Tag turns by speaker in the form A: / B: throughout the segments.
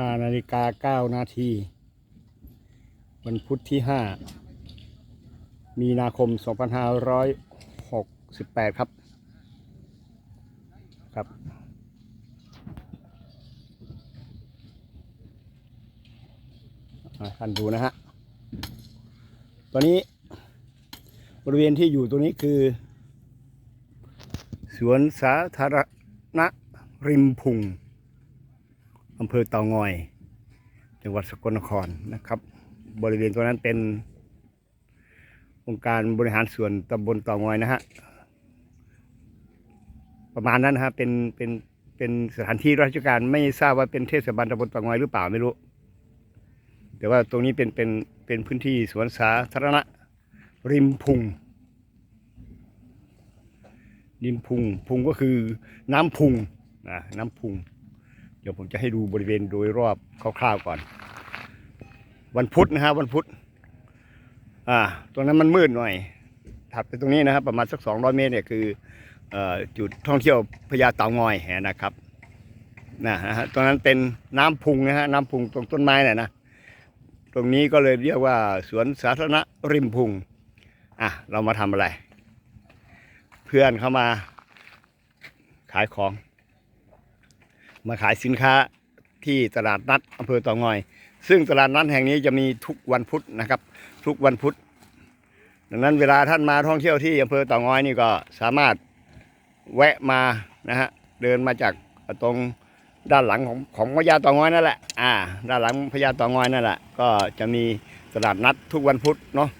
A: ห้านาฬิกาเก้านาทีวันพุธที่ห้ามีนาคมสองพันห้าร้อยหกสิบแปดครับ ครับท่านดูนะฮะ ตอนนี้บริเวณที่อยู่ตรงนี้คือ สวนสาธารณะริมพุง อำเภอเตางอย จังหวัดสกลนครนะครับ บริเวณตรงนั้นเป็น องค์การบริหารส่วนตำบลเตางอยนะฮะประมาณนั้นนะฮะเป็นเป็นเป็นสถานที่ราชการไม่ทราบว่าเป็นเทศบาลตำบลเตางอยหรือเปล่าไม่รู้ แต่ว่าตรงนี้เป็นเป็นเป็นพื้นที่สวนสาธารณะ ริมพุงริมพุงพุงก็คือน้ำพุงนะน้ำพุง ดี๋ยวผมจะให้ดูบริเวณโดยรอบคร่าวๆก่อน วันพุธนะฮะวันพุธอ่าตรงนั้นมันมืดหน่อยถัดไปตรงนี้นะครับ ประมาณสักสองร้อยเมตรเนี่ยคืออจุดท่องเที่ยวพญาเต่างอยนะครับนะฮะตรงนั้นเป็นน้ำพุงนะฮะน้ำพุงตรงต้นไม้น่ะนะตรงนี้ก็เลยเรียกว่าสวนสาธารณะริมพุงอะเรามาทำอะไร เพื่อนเข้ามาขายของ มาขายสินค้าที่ตลาดนัดอำเภอเต่องอย ซึ่งตลาดนัดแห่งนี้จะมีทุกวันพุธนะครับ ทุกวันพุธดังนั้นเวลาท่านมาท่องเที่ยวที่อำเภอเต่องอยนี่ก็สามารถแวะมานะฮะเดินมาจากตรงด้านหลังของของพญาเต่องอยนั่นแหละอ่า ด้านหลังพญาเต่องอยนั่นแหละก็จะมีตลาดนัดทุกวันพุธเนาะ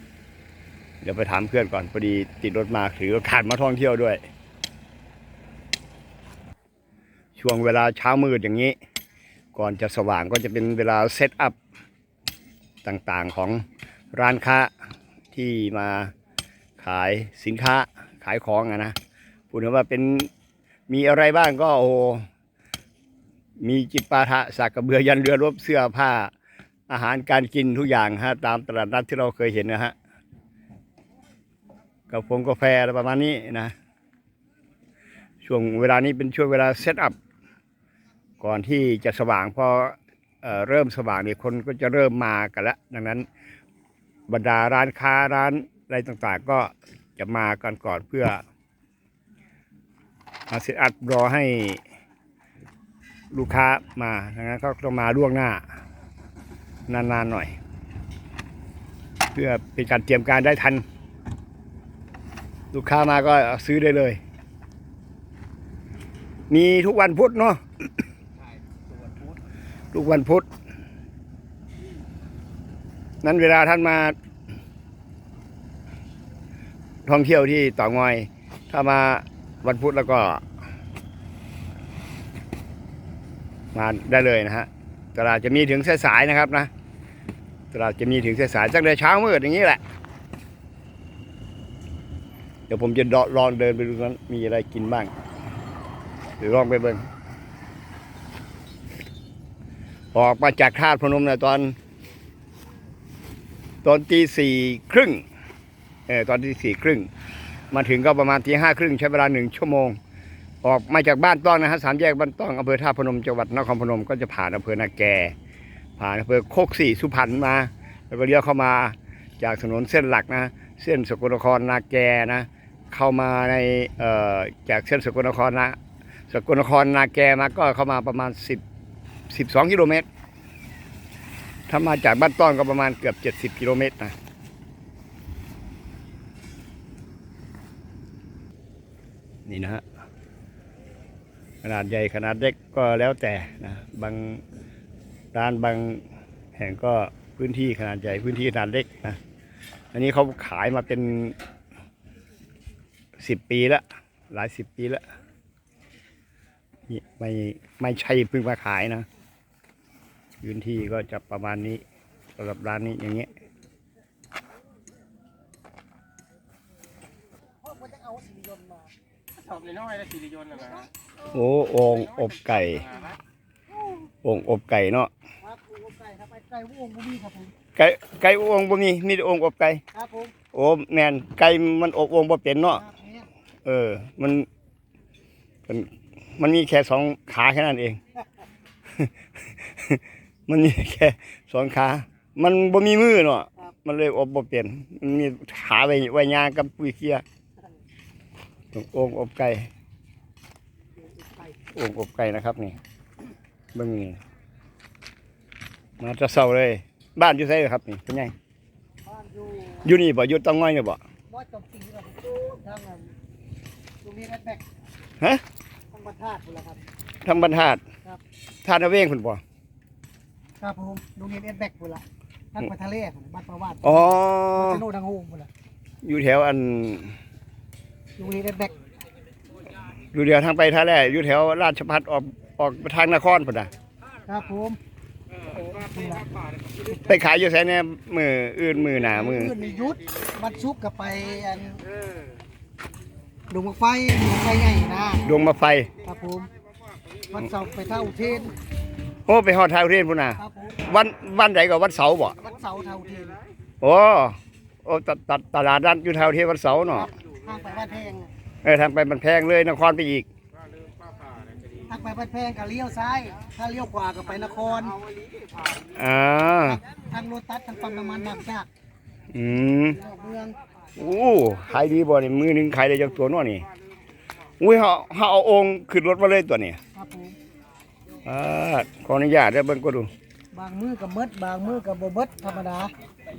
A: เดี๋ยวไปถามเพื่อนก่อนพอดีติดรถมาถือโอกาสมาท่องเที่ยวด้วย ช่วงเวลาเช้ามืดอย่างนี้ ก่อนจะสว่างก็จะเป็นเวลาเซตอัพต่างๆของร้านค้าที่มาขายสินค้าขายของอะนะพูดถึงว่าเป็นมีอะไรบ้างก็โอ้มีจิปาถะสักกระเบือยันเรือรบเสื้อผ้าอาหารการกินทุกอย่างฮะตามตลาดนัดที่เราเคยเห็นนะฮะกาแฟกาแฟอะไรประมาณนี้นะช่วงเวลานี้เป็นช่วงเวลาเซตอัพ ก่อนที่จะสว่างพอเอเริ่มสว่างเนี่ยคนก็จะเริ่มมากันแล้วดังนั้น บรรดาร้านค้าร้านอะไรต่างๆ ก็จะมากันก่อนเพื่อมาเซตอัพรอให้ลูกค้ามาดังนั้นก็ต้องมาล่วงหน้านานๆหน่อย เพื่อเป็นการเตรียมการได้ทัน ลูกค้ามาก็ซื้อได้เลย มีทุกวันพุธเนาะ ทุกวันพุธ นั้นเวลาท่านมา ท่องเที่ยวที่ต่องอย ถ้ามาวันพุธแล้วก็ มาได้เลยนะฮะตลาดจะมีถึงสายๆนะครับนะตลาดจะมีถึงสายๆตั้งแต่เช้ามืดอย่างนี้แหละ เดี๋ยวผมจะลองเดินไปดูนั้นมีอะไรกินบ้าง เดี๋ยวลองไปเบิ่ง ออกมาจากคาดพนมนะตอน ตอนตีสี่ครึ่งเออตอนตีสี่ครึ่ง มาถึงก็ประมาณตีห้าครึ่งใช้เวลาหนึ่งชั่วโมง ออกมาจากบ้านต้องนะฮะสามแยกบ้านต้องอำเภอท่าพนมจังหวัดนครพนมก็จะผ่านอำเภอนาแก ผ่านอำเภอโคกสี่สุพรรณมา แล้วก็เลี้ยวเข้ามาจากถนนเส้นหลักนะ เส้นสกลนครนาแกนะ เข้ามาในเอ่อจากเส้นสกลนครนะสกลนครนาแกมาก็เข้ามาประมาณสิบ 12กิโลเมตร ถ้ามาจากบ้านต้อนก็ประมาณเกือบ70กิโลเมตรนะนี่นะฮะขนาดใหญ่ขนาดเล็กก็แล้วแต่นะบางร้านบางแห่งก็พื้นที่ขนาดใหญ่พื้นที่ขนาดเล็กนะอันนี้เขาขายมาเป็นสิบปีแล้วหลายสิบปีแล้วนี่ไม่ไม่ใช่เพิ่งมาขายนะ พื้นที่ก็จะประมาณนี้สำหรับร้านนี้อย่างเงี้ย
B: ชอบน้อยๆแล้วสิริยนต์น่ะนะ
A: โอ้โองอบไก่โองอบไก่เนาะ
C: ครับโอ้ไก่ครับไอ้ไก่วงบุมีครับผม
A: ไก่ไก่โองบ่มีมีแต่โองอบไก่
C: ครับผม
A: โอ้แมนไก่มันอบโองบ่เป็นเนาะ
C: ครับเนี่ย
A: เออมันมันมันมีแค่สองขาแค่นั้นเอง มันมีแค่สองขา มันบ่มีมือเนาะมันเลยอบบ่เป็นมันมีขาไว้ไว้ยางกับปุ๋ยเคียต้องโอ่งอบไก่โอ่งอบไก่นะครับนี่เบิ่งนี่มาจะเศร้าเลย บ้านอยู่ไสครับนี่เป็นไง
C: บ้านอยู่
A: อยู่นี่บ่อยู่เตองง่อยนี่บ่
C: บ่จบสีครับทางนั้นตรงนี้แอดแบก
A: ฮะ
C: ทางบรรทัดพุ่นละครับ
A: ทางบรรทัด
C: ครับ
A: ทานเอาเวงพุ่นบ่
C: ครับผมตรงนี้แอดแบกพุ่นละทางไปทะเลพุ่นบ้านประวาด
A: อ๋อ
C: มันจะโน่ทางโฮมพุ่นละ
A: อยู่แถวอัน
C: ตรงนี้แอดแบก
A: อยู่เดียวทางไปท่าแร่อยู่แถวราชพัฒออกออกไปทางนครพุ่นน่ะ
C: ครับผมพุ่นละ
A: ไปขายอยู่ไสแน่มืออื่นมือหน้ามือ
C: ขึ้นในยุทธบัดชุกกับไปอันดงมะไฟดงมะไฟใหญ่นะ
A: ดวงมาไฟ
C: ครับผมวันเสาร์ไปเท่าอุเทน
A: โอ้ไปฮอดทาวเรียนพุ่นน่ะ
C: ครับผม
A: วันวันใดก็วันเสาร์บ่
C: วันเสาร์เท่าอุเทน
A: โอ้โอ้ตตตลาดนัดอยู่ทาวเทียนวันเสาร์เนาะ
C: ทางไปบ้านแพง
A: เออทางไปมันแพงเลยนครไปอีก
C: ทางไปบ้านแพงก็เลี้ยวซ้าย ถ้าเลี้ยวขวาก็ไปนคร
A: อ่า
C: ทางโลตัสทางปั๊มน้ำมันบางจาก
A: อืม
C: นอกเมือง
A: โอ้ขายดีบ่นี่มือหนึงขายได้จักตัวเนาะนี่ อุ้ยเฮาเฮาเอาองค์ขึ้นรถมาเลยตัวนี้
C: ครับผม
A: อ่าขออนุญาตได้อเบิ่งก็ดู
C: บางมือกับเมดบางมือกับบ่เบิดธรรมดา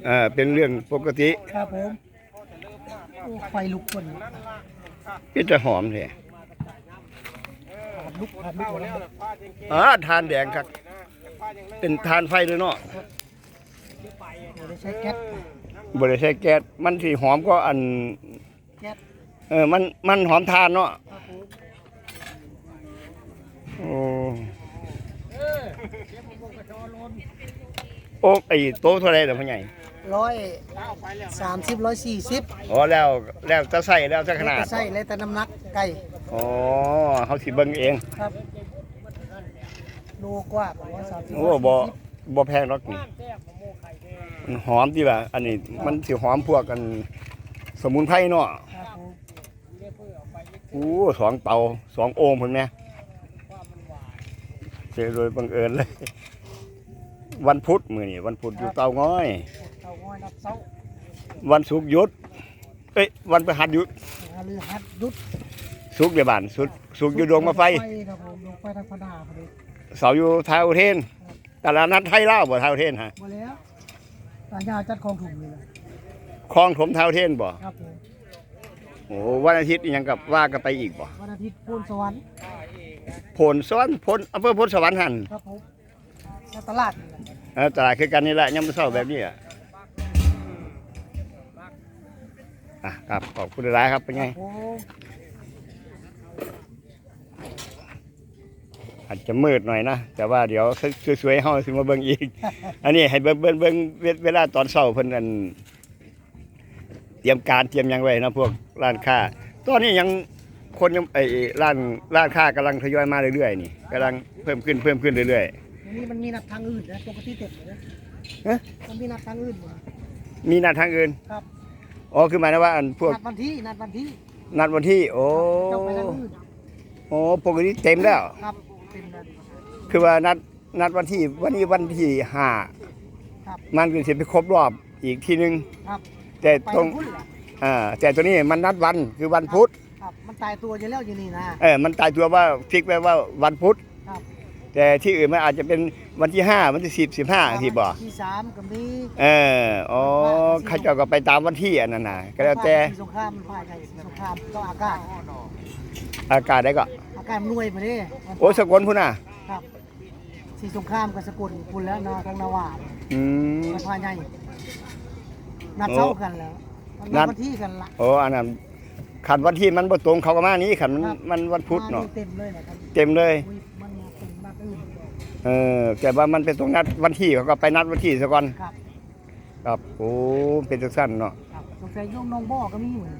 A: อ่าเป็นเรื่องปกติ
C: ครับผมโอ้ไฟลุกคน
A: เป็นจะหอมแท้
C: ลุกครับลุกหมดแล้ว
A: อ่าทานแดงครับ เป็นทานไฟเลยเนาะ
C: เดี๋ยวได้ใช้แก๊ส
A: บ่ได้ใช้แก๊สมันสิหอมก็อัน
C: แก๊ส
A: เออมันมันหอมทานเนาะ
C: ครับผม
A: โอ้ โอ้ไอ้โต๊ะเท่าไรเด้อพ่อใหญ่
C: ร้อยสามสิบร้อยสี่สิบ
A: อ๋อแล้วแล้วจะใส่แล้วจะขนาด
C: ใส่เลยแต่น้ำหนักไก่
A: อ๋อเขาสิเบิ่งเอง
C: ครับโลกว่าร้อยสามสิบ
A: โอ้บ่บ่แพงหรอกนี่มันหอมดีว่าอันนี้มันสิหอมพวกกันสมุนไพรเนาะ
C: ครับผม
A: โอ้สองเตาสองโอ่งพุ่นแม่เจอโดยบังเอิญเลย วันพุธมื้อนี้วันพุธอยู่เตาง้อย
C: เตาง้อยนับเสา
A: วันศุกร์หยุด เอ้ยวันพฤหัสหยุด
C: หรือฮัดยุด
A: ศุกร์เดี๋ยวบ้านศุกร์ศุกร์อยู่ดวงมาไฟ
C: ครับผมดวงไฟทางพนาพอดี
A: เสาร์อยู่ทาวอุเทนตลาดนัดไทยเล่าวบ่ทาวอุเทนฮะ
C: มาแล้วตายาวจัดของถุงนี่เลย
A: คลองถมทาวอุเทนบ่
C: ครับผม
A: โอ้วันอาทิตย์นี่ยังกับว่ากันไปอีกบ่
C: วันอาทิตย์พูนสวรรค์
A: ผลสวรรค์ผลอำเภอพลสวรรค์หัน
C: ครับผมแล้ว ตลาดนี่แหละ
A: เออตลาดคือกันนี่แหละยามมื้อเช้าแบบนี้อะอะครับขอบคุณหลายๆครับเป็นไง
C: โอ้
A: อาจจะมืดหน่อยนะแต่ว่าเดี๋ยวสวยๆเฮาสิมาเบิ่งอีก อันนี้ให้เบิ่งเบิ่งเบิ่งเวเวลาตอนเช้าเพิ่นอันเตรียมการเตรียมหยังไว้นะพวกร้านค้าตอนนี้ยังคนยังไอ้ร้านร้านค้ากำลังทยอยมาเรื่อยๆนี่กำลังเพิ่มขึ้นเพิ่มขึ้นเรื่อย
C: นี่มันมีนัดทางอื่นนะปกติเต็มเลยนะ
A: ฮะ
C: มันมีนัดทางอื่นอยู่นะ
A: ๆมีนัดทางอื่น
C: ครับ
A: อ๋อคือหมายถึงว่าอันพวก
C: นัดวันที่นัดวันที่
A: นัดวันที่ โอ้
C: เจ้าไปทางอื่น
A: โอ้ปกติเต็มแล้ว
C: ครับเป็นนัด
A: คือว่านัดนัดวันที่วันนี้วันที่ห้า
C: ครับ
A: มันก็สิไปครบรอบอีกทีนึง
C: ครับ
A: แต่
C: ไป
A: ตรง
C: ทางพุ่นเหรอ
A: อ่าแต่ตัวนี้มันนัดวันคือวันพุธ
C: ครับมันตายตัวอยู่แล้วอยู่นี่นะ
A: เออมันตายตัวว่าฟิกไว้ว่าวันพุธ
C: ครับ
A: แต่ที่อื่นมันอาจจะเป็นวันที่ห้าวันที่สิบสิบห้าที่บอก
C: ที่สามก็มี
A: เอออ๋อเข้าเจ้าก็ไปตามวันที่อันนั้นน่ะก็แล้วแต่
C: สงครามภายในสงครามก็อากาศ
A: อากาศได้ก็
C: อากาศมันหน่วยมาดิ
A: โอ้สกลพุ่นน่ะ
C: ครับสีสงครามกับสกุลพุ่นแล้วนาทางนาวา
A: อืม
C: มันภายในนัดเช้ากันแล้ว
A: นั
C: นั
A: ด
C: ดวันที่กันละ
A: โอ้อันนั้นขันวันที่มันบ่ตรงเขาก็มานี้ขันมัน
C: ครับ
A: มันวันพุธเนาะ
C: มเต็มเลยนะครับ
A: เต็มเลย
C: อุ้ยมันมาเป็นนัดอื่น
A: เออแต่ว่ามันเป็นตรงนัดวันที่เขาก็ไปนัดวันที่ซะก่อน
C: ครับ
A: ครับโอ้เป็นจังซั่นเนาะ
C: ครับสงสัยโยมน้องบ่อก็มีเหมือน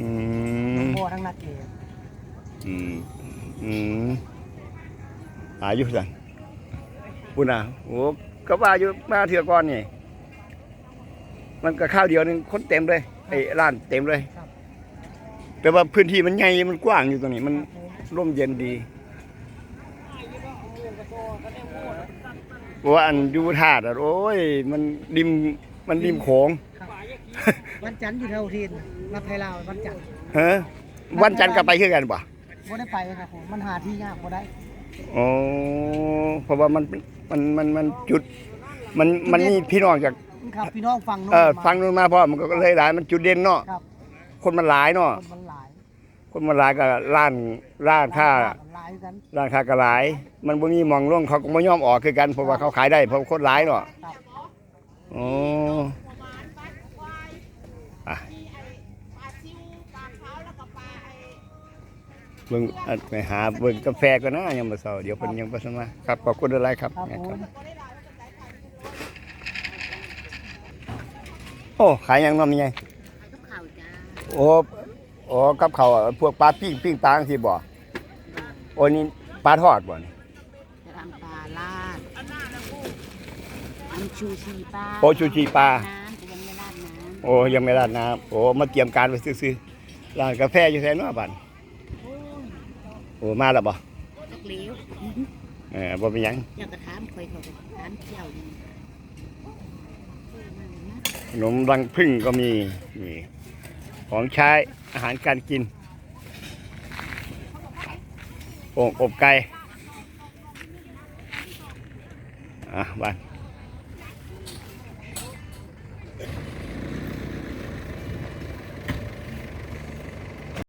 A: อื
C: น้อ
A: ม
C: งบ่อทั้งนัดเลย
A: อืมอืมอายุสั่นปุ่นอะโอ้ก็ว่าอยู่มาเถื่อก่อนนี่มันก็ข้าวเดียวหนึงคนเต็มเลยไอ้ร้านเต็มเลย
C: ครับ
A: แต่ว่าพื้นที่มันใหญ่มันกว้างอยู่ตรงนี้ มัน
C: ครับผม
A: ร่มเย็นดี เพราะว่าอันอยูธาตุอะโอ้ย มันริมมันริมโขง
C: ครับวันจันทร์อยู่แถวทีนมาไทยลาววันจันทร์
A: เฮ้วันจันทร์ก็ไปคือกันป่ะ
C: บ่ได้ไปครับผมมันหาที่ยากบ่ได้
A: อ๋อเพราะว่ามันมันมันมันจุด มันมันมีพี่น้องจาก
C: ครับพี่น้องฟังโน้น
A: เออ
C: มา
A: ฟังนู้นมาเพราะมันก็เลยหลายมันจุดเด่นเนาะ
C: ครับ
A: คนมันหลายเนาะ
C: คนมันหลาย
A: คนมันหลายก็ล้านล้านค่า
C: มันหลายกัน
A: ร้านค้าก็หลาย มันบ่มีหมองลงเขาก็บ่ยอมออกคือกันเพราะว่าเขาขายได้เพราะคนหลายเนาะ
C: ครับ
A: อ๋ออะเบิ่งอะไปหาเบิ่งกาแฟก่อนนะยังบ่เช้าเดี๋ยวเพิ่นยังบ่ทันมาครับขอบคุณหลายๆครับ
C: ครับ
A: แม่
C: ผ
A: ครั
C: ม
A: บโอ้ขายหยังเนาะมีไง
B: กับข้าวจ้า
A: โอ้ โอ้กับเขาวอะพวกปลาปิ้งปิ้งปลาจังซี่บ่โอ้นี่ปลาทอดบ่นี่
B: จะทำปลาลาดทำชูชีปลา
A: โอ้ชูชีปลา
B: น้ำแต่ยังไม่ราดน้
A: โอ้ยังไม่ราดน้ำโอ้มาเตรียมการไว้ซื้อๆร้านกาแฟอยู่แถวเนาะบ้านำ
B: โอ้ย
A: โอ้มาแล้วบ่
B: จักเหลว
A: เออบ่เป็นหยัง
B: อยากกระถามคอยเขากระถามเที่ยวนี่
A: ขนมรังพึ่งก็มีนี่ ของใช้อาหารการกินโอ่งอบไก่อะบ้าน